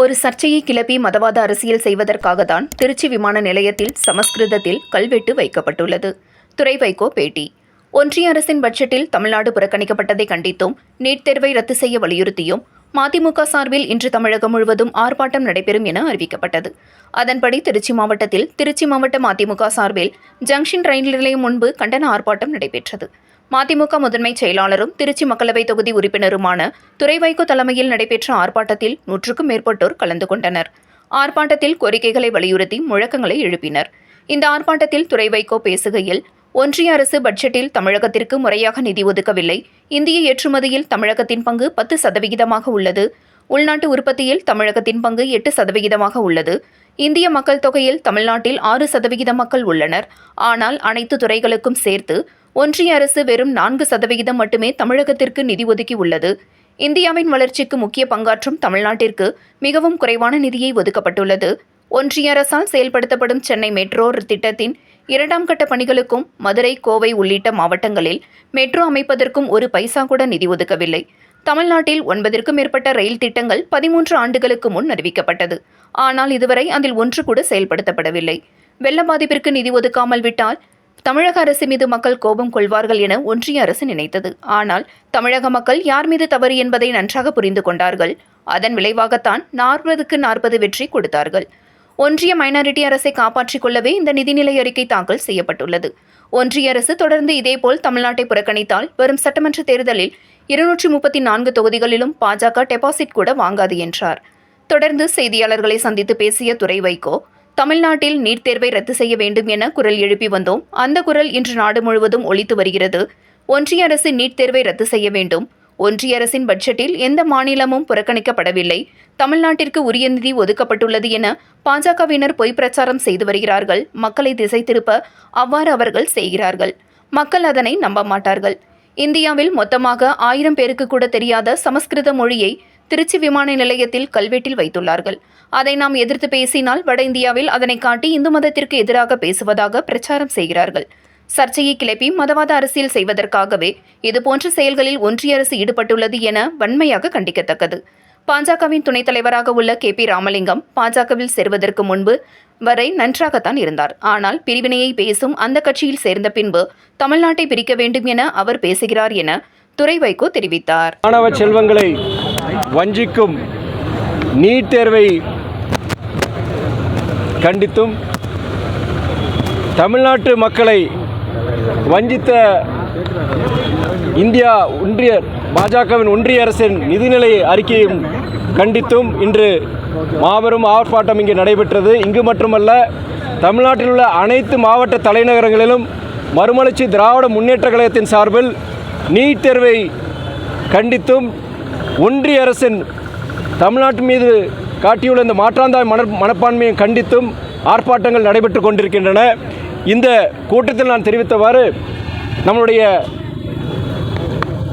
ஒரு சர்ச்சையை கிளப்பி மதவாத அரசியல் செய்வதற்காக தான் திருச்சி விமான நிலையத்தில் சமஸ்கிருதத்தில் கல்வெட்டு வைக்கப்பட்டுள்ளது. துறை வைகோ பேட்டி. ஒன்றிய அரசின் பட்ஜெட்டில் தமிழ்நாடு புறக்கணிக்கப்பட்டதை கண்டித்தும் நீட் தேர்வை ரத்து செய்ய வலியுறுத்தியும் மதிமுக சார்பில் இன்று தமிழகம் முழுவதும் ஆர்ப்பாட்டம் நடைபெறும் என அறிவிக்கப்பட்டது. அதன்படி திருச்சி மாவட்டத்தில் திருச்சி மாவட்ட மதிமுக சார்பில் ஜங்ஷன் ரயில் நிலையம் முன்பு கண்டன ஆர்ப்பாட்டம் நடைபெற்றது. மதிமுக முதன்மை செயலாளரும் திருச்சி மக்களவை தொகுதி உறுப்பினருமான துறைவைகோ தலைமையில் நடைபெற்ற ஆர்ப்பாட்டத்தில் நூற்றுக்கும் மேற்பட்டோர் கலந்து கொண்டனர். ஆர்ப்பாட்டத்தில் கோரிக்கைகளை வலியுறுத்தி முழக்கங்களை எழுப்பினர். இந்த ஆர்ப்பாட்டத்தில் துறைவைகோ பேசுகையில் ஒன்றிய அரசு பட்ஜெட்டில் தமிழகத்திற்கு முறையாக நிதி ஒதுக்கவில்லை. இந்திய ஏற்றுமதியில் தமிழகத்தின் பங்கு பத்து சதவிகிதமாக உள்ளது. உள்நாட்டு உற்பத்தியில் தமிழகத்தின் பங்கு எட்டு சதவிகிதமாக உள்ளது. இந்திய மக்கள் தொகையில் தமிழ்நாட்டில் ஆறு சதவிகித மக்கள் உள்ளனர். ஆனால் அனைத்து துறைகளுக்கும் சேர்த்து ஒன்றிய அரசு வெறும் நான்கு சதவிகிதம் மட்டுமே தமிழகத்திற்கு நிதி ஒதுக்கி உள்ளது இந்தியாவின் வளர்ச்சிக்கு முக்கிய பங்காற்றும் தமிழ்நாட்டிற்கு மிகவும் குறைவான நிதியை ஒதுக்கப்பட்டுள்ளது. ஒன்றிய அரசால் செயல்படுத்தப்படும் சென்னை மெட்ரோ திட்டத்தின் இரண்டாம் கட்ட பணிகளுக்கும் மதுரை கோவை உள்ளிட்ட மாவட்டங்களில் மெட்ரோ அமைப்பதற்கும் ஒரு பைசா கூட நிதி ஒதுக்கவில்லை. தமிழ்நாட்டில் ஒன்பதிற்கும் மேற்பட்ட ரயில் திட்டங்கள் பதிமூன்று ஆண்டுகளுக்கு முன் அறிவிக்கப்பட்டது. ஆனால் இதுவரை அதில் ஒன்று கூட செயல்படுத்தப்படவில்லை. வெள்ள பாதிப்பிற்கு நிதி ஒதுக்காமல் விட்டால் தமிழக அரசு மீது மக்கள் கோபம் கொள்வார்கள் என ஒன்றிய அரசு நினைத்தது. ஆனால் தமிழக மக்கள் யார் மீது தவறு என்பதை நன்றாக புரிந்து கொண்டார்கள். அதன் விளைவாகத்தான் நாற்பதுக்கு நாற்பது வெற்றி கொடுத்தார்கள். ஒன்றிய மைனாரிட்டி அரசை காப்பாற்றிக் கொள்ளவே இந்த நிதிநிலை அறிக்கை தாக்கல் செய்யப்பட்டுள்ளது. ஒன்றிய அரசு தொடர்ந்து இதேபோல் தமிழ்நாட்டை புறக்கணித்தால் வரும் சட்டமன்ற தேர்தலில் இருநூற்றி முப்பத்தி நான்கு தொகுதிகளிலும் பாஜக டெபாசிட் கூட வாங்காது என்றார். தொடர்ந்து செய்தியாளர்களை சந்தித்து பேசிய துறை வைகோ தமிழ்நாட்டில் நீட் தேர்வை ரத்து செய்ய வேண்டும் என குரல் எழுப்பி வந்தோம். அந்த குரல் இன்று நாடு முழுவதும் ஒழித்து வருகிறது. ஒன்றிய அரசு நீட் தேர்வை ரத்து செய்ய வேண்டும். ஒன்றிய அரசின் பட்ஜெட்டில் எந்த மாநிலமும் புறக்கணிக்கப்படவில்லை. தமிழ்நாட்டிற்கு உரிய நிதி ஒதுக்கப்பட்டுள்ளது என பாஜகவினர் பொய் பிரச்சாரம் செய்து வருகிறார்கள். மக்களை திசை திருப்ப அவ்வாறு அவர்கள் செய்கிறார்கள். மக்கள் அதனை நம்ப மாட்டார்கள். இந்தியாவில் மொத்தமாக ஆயிரம் பேருக்கு கூட தெரியாத சமஸ்கிருத மொழியை திருச்சி விமான நிலையத்தில் கல்வெட்டில் வைத்துள்ளார்கள். அதை நாம் எதிர்த்து பேசினால் வட இந்தியாவில் அதனை காட்டி இந்து மதத்திற்கு எதிராக பேசுவதாக பிரச்சாரம் செய்கிறார்கள். சர்ச்சையை கிளப்பி மதவாத அரசியல் செய்வதற்காகவே இதுபோன்ற செயல்களில் ஒன்றிய அரசு ஈடுபட்டுள்ளது என வன்மையாக கண்டிக்கத்தக்கது. பாஜகவின் துணைத் தலைவராக உள்ள கே. பி. ராமலிங்கம் பாஜகவில் சேர்வதற்கு முன்பு வரை நன்றாகத்தான் இருந்தார். ஆனால் பிரிவினையை பேசும் அந்த கட்சியில் சேர்ந்த பின்பு தமிழ்நாட்டை பிரிக்க வேண்டும் என அவர் பேசுகிறார் என துறை வைகோ தெரிவித்தார். மாணவ செல்வங்களை வஞ்சிக்கும் நீட் தேர்வை கண்டித்தும் தமிழ்நாட்டு மக்களை வஞ்சித்த இந்தியா ஒன்றிய பாஜகவின் ஒன்றிய அரசின் நிதிநிலை அறிக்கையும் கண்டித்தும் இன்று மாபெரும் ஆர்ப்பாட்டம் இங்கு நடைபெற்றது. இங்கு மட்டுமல்ல தமிழ்நாட்டில் உள்ள அனைத்து மாவட்ட தலைநகரங்களிலும் மறுமலர்ச்சி திராவிட முன்னேற்ற கழகத்தின் சார்பில் நீட் தேர்வை கண்டித்தும் ஒன்றிய அரசின் தமிழ்நாட்டு மீது காட்டியுள்ள இந்த மாற்றாந்தாய் மன மனப்பான்மையை கண்டித்தும் ஆர்ப்பாட்டங்கள் நடைபெற்று கொண்டிருக்கின்றன. இந்த கூட்டத்தில் நான் தெரிவித்தவாறு நம்மளுடைய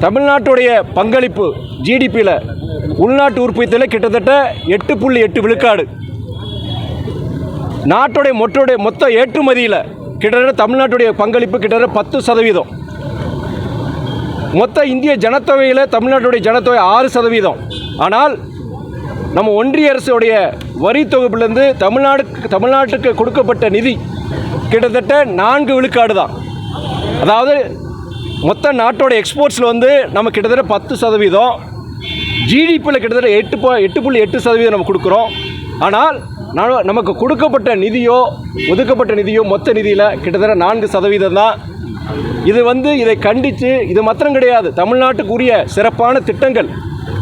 தமிழ்நாட்டுடைய பங்களிப்பு ஜிடிபியில் உள்நாட்டு உற்பத்தியில் கிட்டத்தட்ட எட்டு புள்ளி எட்டு விழுக்காடு. நாட்டுடைய மொட்டுடைய மொத்த ஏற்றுமதியில் கிட்டத்தட்ட தமிழ்நாட்டுடைய பங்களிப்பு கிட்டத்தட்ட பத்து சதவீதம். மொத்த இந்திய ஜனத்தொகையில் தமிழ்நாட்டுடைய ஜனத்தொகை ஆறு சதவீதம். ஆனால் நம்ம ஒன்றிய அரசுடைய வரி தொகுப்பிலேருந்து தமிழ்நாடு தமிழ்நாட்டுக்கு கொடுக்கப்பட்ட நிதி கிட்டத்தட்ட நான்கு விழுக்காடு தான். அதாவது மொத்த நாட்டோட எக்ஸ்போர்ட்ஸில் வந்து நம்ம கிட்டத்தட்ட பத்து சதவீதம். ஜிடிபியில் கிட்டத்தட்ட எட்டு போ எட்டு புள்ளி எட்டு சதவீதம் நம்ம கொடுக்குறோம். ஆனால் நமக்கு கொடுக்கப்பட்ட நிதியோ ஒதுக்கப்பட்ட நிதியோ மொத்த நிதியில் கிட்டத்தட்ட நான்கு சதவீதம் தான். இது வந்து இதை கண்டித்து இது மாத்திரம் கிடையாது. தமிழ்நாட்டுக்கு உரிய சிறப்பான திட்டங்கள்.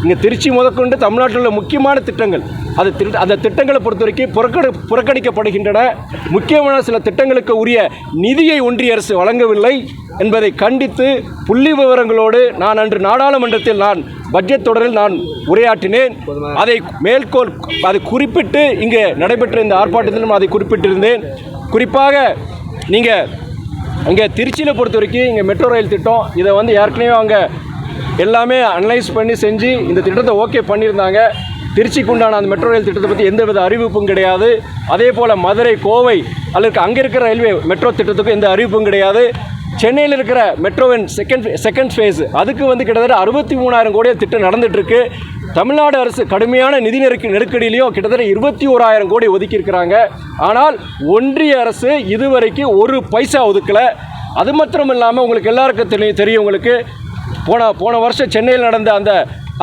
இங்கே திருச்சி முதற்கொண்டு தமிழ்நாட்டில் உள்ள முக்கியமான திட்டங்கள். அது திட்ட அந்த திட்டங்களை பொறுத்த வரைக்கும் புறக்கணிக்கப்படுகின்றன. முக்கியமான சில திட்டங்களுக்கு உரிய நிதியை ஒன்றிய அரசு வழங்கவில்லை என்பதை கண்டித்து புள்ளி விவரங்களோடு நான் அன்று நாடாளுமன்றத்தில் நான் பட்ஜெட் தொடரில் நான் உரையாற்றினேன். அதை மேற்கோள் அதை குறிப்பிட்டு இங்கே நடைபெற்ற இந்த ஆர்ப்பாட்டத்திலும் அதை குறிப்பிட்டிருந்தேன். குறிப்பாக நீங்கள் அங்கே திருச்சியில் பொறுத்த வரைக்கும் இங்கே மெட்ரோ ரயில் திட்டம் இதை வந்து ஏற்கனவே அவங்க எல்லாமே அனலைஸ் பண்ணி செஞ்சு இந்த திட்டத்தை ஓகே பண்ணியிருந்தாங்க. திருச்சிக்கு உண்டான அந்த மெட்ரோ ரயில் திட்டத்தை பற்றி எந்தவித அறிவிப்பும் கிடையாது. அதே போல் மதுரை கோவை அல்லது அங்கே இருக்கிற ரயில்வே மெட்ரோ திட்டத்துக்கும் எந்த அறிவிப்பும் கிடையாது. சென்னையில் இருக்கிற மெட்ரோவின் செகண்ட் செகண்ட் ஃபேஸ் அதுக்கு வந்து கிட்டத்தட்ட அறுபத்தி மூணாயிரம் கோடி திட்டம் நடந்துகிட்ருக்கு தமிழ்நாடு அரசு கடுமையான நிதி நெருக்க நெருக்கடியிலையும் கிட்டத்தட்ட இருபத்தி ஓராயிரம் கோடி ஒதுக்கியிருக்கிறாங்க. ஆனால் ஒன்றிய அரசு இதுவரைக்கும் ஒரு பைசா ஒதுக்கலை. அது மாத்திரம் இல்லாமல் உங்களுக்கு எல்லாருக்கும் தெரியும் தெரியும் உங்களுக்கு. போன போன வருஷம் சென்னையில் நடந்த அந்த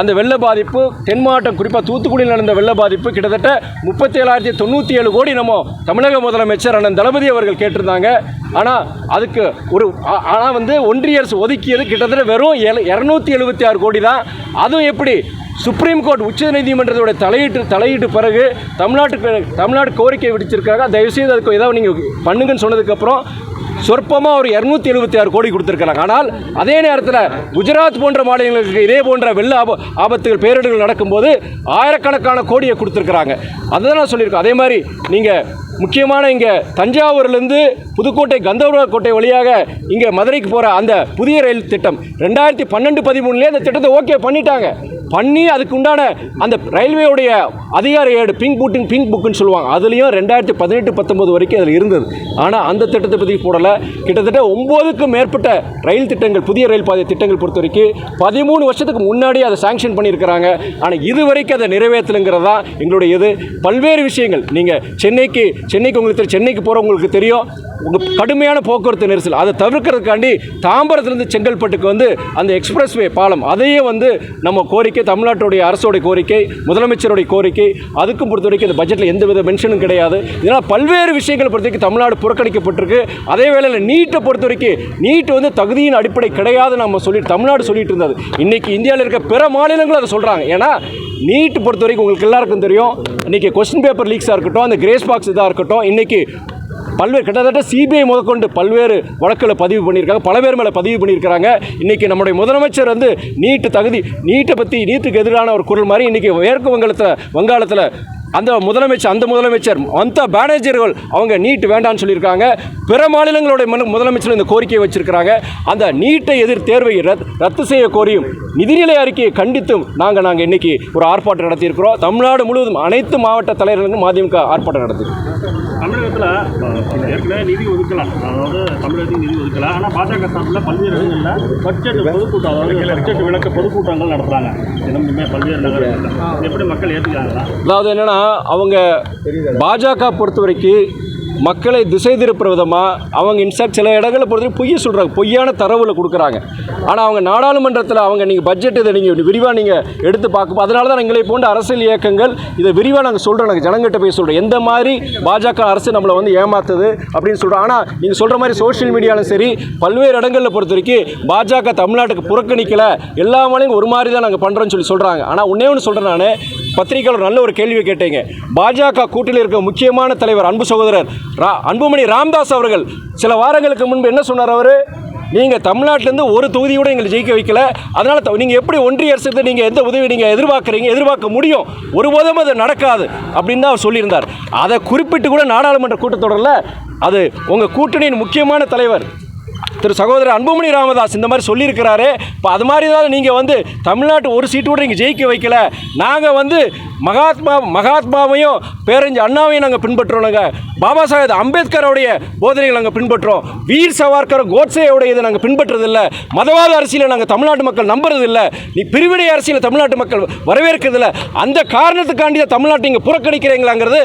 அந்த வெள்ள பாதிப்பு தென் மாவட்டம் குறிப்பாக தூத்துக்குடியில் நடந்த வெள்ள பாதிப்பு கிட்டத்தட்ட முப்பத்தி ஏழாயிரத்தி தொண்ணூற்றி ஏழு கோடி நம்ம தமிழக முதலமைச்சர் அண்ணன் தளபதி அவர்கள் கேட்டிருந்தாங்க. ஆனால் அதுக்கு ஒரு ஆனால் வந்து ஒன்றிய அரசு ஒதுக்கியது கிட்டத்தட்ட வெறும் இரநூத்தி எழுபத்தி ஆறு கோடி தான். அதுவும் எப்படி? சுப்ரீம் கோர்ட் உச்சநீதிமன்றத்தோட தலையீட்டு தலையீட்டு பிறகு தமிழ்நாட்டுக்கு தமிழ்நாடு கோரிக்கை விடுத்திருக்காங்க. தயவுசெய்து அதுக்கு ஏதாவது நீங்கள் பண்ணுங்கன்னு சொன்னதுக்கப்புறம் சொற்பமாக ஒரு இரநூத்தி எழுபத்தி ஆறு கோடி கொடுத்துருக்கிறாங்க. ஆனால் அதே நேரத்தில் குஜராத் போன்ற மாநிலங்களுக்கு இதே போன்ற வெள்ள ஆப ஆபத்துகள் பேரிடர்கள் நடக்கும்போது ஆயிரக்கணக்கான கோடியை கொடுத்துருக்குறாங்க. அதுதான் நான் சொல்லியிருக்கோம் அதே மாதிரி நீங்கள் முக்கியமான இங்கே தஞ்சாவூர்லேருந்து புதுக்கோட்டை கந்தர்வ கோட்டை வழியாக இங்கே மதுரைக்கு போகிற அந்த புதிய ரயில் திட்டம் ரெண்டாயிரத்தி பன்னெண்டு பதிமூணுலேயே அந்த திட்டத்தை ஓகே பண்ணிட்டாங்க. பண்ணி அதுக்கு உண்டான அந்த ரயில்வேயுடைய அதிகார ஏடு பிங்க் புட்டிங் பிங்க் புக்குன்னு சொல்லுவாங்க. அதுலேயும் ரெண்டாயிரத்தி பதினெட்டு பத்தொம்போது வரைக்கும் அதில் இருந்தது. ஆனால் அந்த திட்டத்தை பற்றி போடலை. கிட்டத்தட்ட ஒம்போதுக்கும் மேற்பட்ட ரயில் திட்டங்கள் புதிய ரயில் பாதை திட்டங்கள் பொறுத்த வரைக்கும் பதிமூணு வருஷத்துக்கு முன்னாடி அதை சாங்ஷன் பண்ணியிருக்கிறாங்க. ஆனால் இது வரைக்கும் அதை நிறைவேற்றலுங்கிறது தான் எங்களுடைய இது. பல்வேறு விஷயங்கள். நீங்கள் சென்னைக்கு சென்னைக்கு உங்களுக்கு சென்னைக்கு போகிறவங்களுக்கு தெரியும். உங்க கடுமையான போக்குவரத்து நெரிசல். அதை தவிர்க்கிறதுக்காண்டி தாம்பரத்துலேருந்து செங்கல்பட்டுக்கு வந்து அந்த எக்ஸ்பிரஸ்வே பாலம் அதையே வந்து நம்ம கோரிக்கை தமிழ்நாட்டுடைய அரசோடைய கோரிக்கை முதலமைச்சருடைய கோரிக்கை அதுக்கும் பொறுத்த வரைக்கும் இந்த பட்ஜெட்டில் எந்த வித மென்ஷனும் கிடையாது. இதனால் பல்வேறு விஷயங்களை பொறுத்த வரைக்கும் தமிழ்நாடு புறக்கணிக்கப்பட்டிருக்கு. அதே வேளையில் நீட்டை பொறுத்த வரைக்கும் நீட் வந்து தகுதியின் அடிப்படை கிடையாது நம்ம சொல்லி தமிழ்நாடு சொல்லிட்டு இருந்தது. இன்றைக்கி இந்தியாவில் இருக்க பிற மாநிலங்களும் அதை சொல்கிறாங்க ஏன்னா நீட் பொறுத்த வரைக்கும் உங்களுக்கு எல்லாருக்கும் தெரியும். இன்றைக்கி கொஸ்டின் பேப்பர் லீக்ஸாக இருக்கட்டும் அந்த கிரேஸ் பாக்ஸ் இதாக இருக்கட்டும் இன்றைக்கி பல்வேறு கிட்டத்தட்ட சிபிஐ முதற்கொண்டு பல்வேறு வழக்குகளை பதிவு பண்ணியிருக்காங்க. பல பேர் மேலே பதிவு பண்ணியிருக்கிறாங்க. இன்றைக்கி நம்முடைய முதலமைச்சர் வந்து நீட்டு தகுதி நீட்டை பற்றி நீட்டுக்கு எதிரான ஒரு குரல் மாதிரி இன்றைக்கி மேற்கு வங்காளத்தில் வங்காளத்தில் அந்த முதலமைச்சர் அந்த முதலமைச்சர் மம்தா பானர்ஜிகள் அவங்க நீட் வேண்டாம்னு சொல்லியிருக்காங்க. பிற மாநிலங்களுடைய முதலமைச்சர் இந்த கோரிக்கையை வச்சிருக்கிறாங்க. அந்த நீட்டை எதிர் தேர்வை ரத் ரத்து செய்ய கோரியும் நிதிநிலை அறிக்கையை கண்டித்தும் நாங்கள் நாங்கள் இன்னைக்கு ஒரு ஆர்ப்பாட்டம் நடத்தியிருக்கிறோம். தமிழ்நாடு முழுவதும் அனைத்து மாவட்ட தலைவர்களுக்கும் மதிமுக ஆர்ப்பாட்டம் நடத்தியிருக்கோம் தமிழகத்தில் ஏற்கனவே நிதி ஒதுக்கலாம். அதாவது தமிழகத்துக்கு நிதி ஒதுக்கலாம் ஆனால் பாஜக சார்பில் பல்வேறு இடங்களில் பட்ஜெட் பொதுக்கூட்டம் அதாவது பட்ஜெட் விளக்க பொதுக்கூட்டங்கள் நடத்துகிறாங்க தினமுமே பல்வேறு நகரங்களில். எப்படி மக்கள் ஏற்றுக்கிறாங்களா அதாவது என்னன்னா அவங்க பாஜக பொறுத்த வரைக்கும் மக்களை திசை திருப்புற விதமாக அவங்க இன்ஸ்டாக்ட் சில இடங்களில் பொறுத்த வரைக்கும் பொய்யை சொல்கிறாங்க பொய்யான தரவுல கொடுக்குறாங்க. ஆனால் அவங்க நாடாளுமன்றத்தில் அவங்க நீங்கள் பட்ஜெட் இதை நீங்கள் விரிவாக நீங்கள் எடுத்து பார்க்கும் அதனால தான் எங்களை போன்ற அரசியல் இயக்கங்கள் இதை விரிவாக நாங்கள் சொல்கிறோம் நாங்கள் ஜனங்கிட்ட போய் சொல்கிறோம் எந்த மாதிரி பாஜக அரசு நம்மளை வந்து ஏமாத்துது அப்படின்னு சொல்கிறோம் ஆனால் நீங்கள் சொல்கிற மாதிரி சோஷியல் மீடியாலும் சரி பல்வேறு இடங்களில் பொறுத்த வரைக்கும் பாஜக தமிழ்நாட்டுக்கு புறக்கணிக்கலை. எல்லா மாநிலம் ஒரு மாதிரி தான் நாங்கள் பண்ணுறோன்னு சொல்லி சொல்கிறாங்க ஆனால் ஒன்றே ஒன்று சொல்கிறேன் நான். பத்திரிகையாளர் நல்ல ஒரு கேள்வி கேட்டீங்க. பாஜக கூட்டில் இருக்க முக்கியமான தலைவர் அன்பு சகோதரர் ரா அன்புமணி ராம்தாஸ் அவர்கள் சில வாரங்களுக்கு முன்பு என்ன சொன்னார் அவர்? நீங்கள் தமிழ்நாட்டிலேருந்து ஒரு தொகுதியோட எங்களை ஜெயிக்க வைக்கல. அதனால் நீங்கள் எப்படி ஒன்றிய அரசுக்கு நீங்கள் எந்த உதவி நீங்கள் எதிர்பார்க்குறீங்க எதிர்பார்க்க முடியும்? ஒருபோதும் அது நடக்காது அப்படின்னு தான் அவர் சொல்லியிருந்தார். அதை குறிப்பிட்டு கூட நாடாளுமன்ற கூட்டத்தொடரில் அது உங்கள் கூட்டணியின் முக்கியமான தலைவர் திரு சகோதரர் அன்புமணி ராமதாஸ் இந்த மாதிரி சொல்லியிருக்கிறாரு. இப்போ அது மாதிரி தான் நீங்கள் வந்து தமிழ்நாட்டு ஒரு சீட்டு கூட நீங்கள் ஜெயிக்க வைக்கல. நாங்கள் வந்து மகாத்மா மகாத்மாவையும் பேரஞ்சு அண்ணாவையும் நாங்கள் பின்பற்றுறோங்க பாபா சாஹேப் அம்பேத்கரோடைய போதனைகள் நாங்கள் பின்பற்றுறோம். வீர் சவார்கர் கோட்சேயோடைய இதை நாங்கள் பின்பற்றுறதில்ல. மதவாத அரசியலை நாங்கள் தமிழ்நாட்டு மக்கள் நம்புறதில்ல. நீ பிரிவினை அரசியலை தமிழ்நாட்டு மக்கள் வரவேற்கிறதில்ல. அந்த காரணத்துக்காண்டி தான் தமிழ்நாட்டை இங்கே புறக்கணிக்கிறீங்களாங்கிறது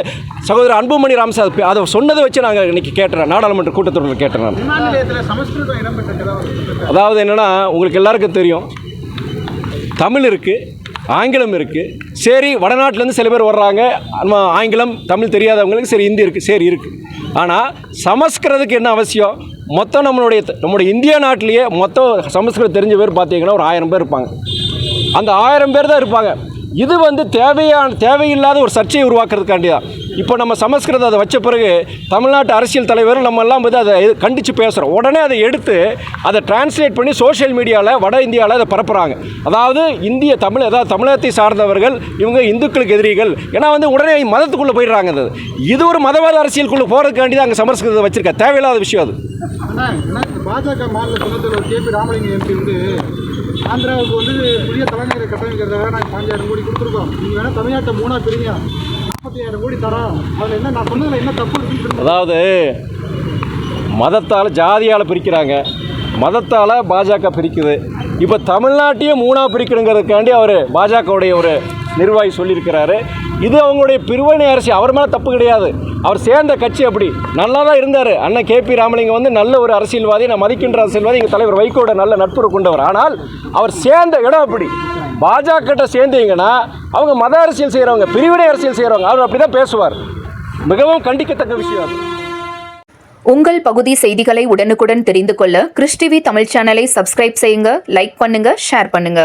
சகோதரர் அன்புமணி ராமசாத் அதை சொன்னதை வச்சு நாங்கள் இன்னைக்கு கேட்டுறேன் நாடாளுமன்ற கூட்டத்தொடரில் கேட்டேன் அதாவது என்னென்னா உங்களுக்கு எல்லாருக்கும் தெரியும். தமிழ் இருக்குது ஆங்கிலம் இருக்குது சரி வடநாட்டிலேருந்து சில பேர் வர்றாங்க. நம்ம ஆங்கிலம் தமிழ் தெரியாதவங்களுக்கு சரி ஹிந்தி இருக்குது சரி இருக்குது ஆனால் சமஸ்கிருதத்துக்கு என்ன அவசியம்? மொத்தம் நம்மளுடைய நம்முடைய இந்திய நாட்டிலேயே மொத்தம் சமஸ்கிருதம் தெரிஞ்ச பேர் பார்த்தீங்கன்னா ஒரு ஆயிரம் பேர் இருப்பாங்க. அந்த ஆயிரம் பேர் தான் இருப்பாங்க. இது வந்து தேவையான தேவையில்லாத ஒரு சர்ச்சையை உருவாக்குறதுக்காண்டி தான் இப்போ நம்ம சமஸ்கிருதம் அதை வச்ச பிறகு தமிழ்நாட்டு அரசியல் தலைவர் நம்ம எல்லாம் வந்து அதை கண்டித்து பேசுகிறோம் உடனே அதை எடுத்து அதை டிரான்ஸ்லேட் பண்ணி சோஷியல் மீடியாவில் வட இந்தியாவில் அதை பரப்புகிறாங்க அதாவது இந்திய தமிழ் அதாவது தமிழகத்தை சார்ந்தவர்கள் இவங்க இந்துக்களுக்கு எதிரிகள். ஏன்னா வந்து உடனே மதத்துக்குள்ளே போயிடுறாங்க அது. இது ஒரு மதவாத அரசியலுக்குள்ளே போகிறதுக்காண்டி தான் அங்கே சமஸ்கிருதத்தை வச்சுருக்க. தேவையில்லாத விஷயம் அது. என்ன, பாஜக மாநில துணைத் தலைவர் கே பி ராமலிங்கம் எம்பி வந்து ஆந்திராவுக்கு வந்து புதிய தலைநகரை கட்டமைக்கிறதாக நாங்கள் பாஞ்சாயிரம் கோடி கொடுத்துருக்கோம். நீங்கள் வேணால் தமிழ்நாட்டை மூணாக பிரிங்க. அதாவது மதத்தால் ஜாதியால் பிரிக்கிறாங்க. மதத்தால் பாஜக பிரிக்குது. இப்போ தமிழ்நாட்டையே மூணாக பிரிக்கணுங்கிறதுக்காண்டி அவர் பாஜகவுடைய ஒரு நிர்வாகி சொல்லியிருக்கிறாரு. இது அவங்களுடைய பிரிவினை அரசி. அவர் மேலே தப்பு கிடையாது. அவர் சேர்ந்த கட்சி அப்படி. நல்லா தான் இருந்தார். அண்ணன் கே பி ராமலிங்கம் வந்து நல்ல ஒரு அரசியல்வாதி. நான் மதிக்கின்ற அரசியல்வாதி. எங்கள் தலைவர் வைகோட நல்ல நட்பு கொண்டவர். ஆனால் அவர் சேர்ந்த இடம் அப்படி. பாஜக சேர்ந்தீங்கன்னா அவங்க மத அரசியல் செய்கிறவங்க பிரிவினை அரசியல் செய்கிறவங்க அவர் அப்படி தான் பேசுவார். மிகவும் கண்டிக்கத்தக்க விஷயம் அது. உங்கள் பகுதி செய்திகளை உடனுக்குடன் தெரிந்து கொள்ள கிறிஸ்டிவி தமிழ் சேனலை சப்ஸ்கிரைப் செய்யுங்க லைக் பண்ணுங்க ஷேர் பண்ணுங்க.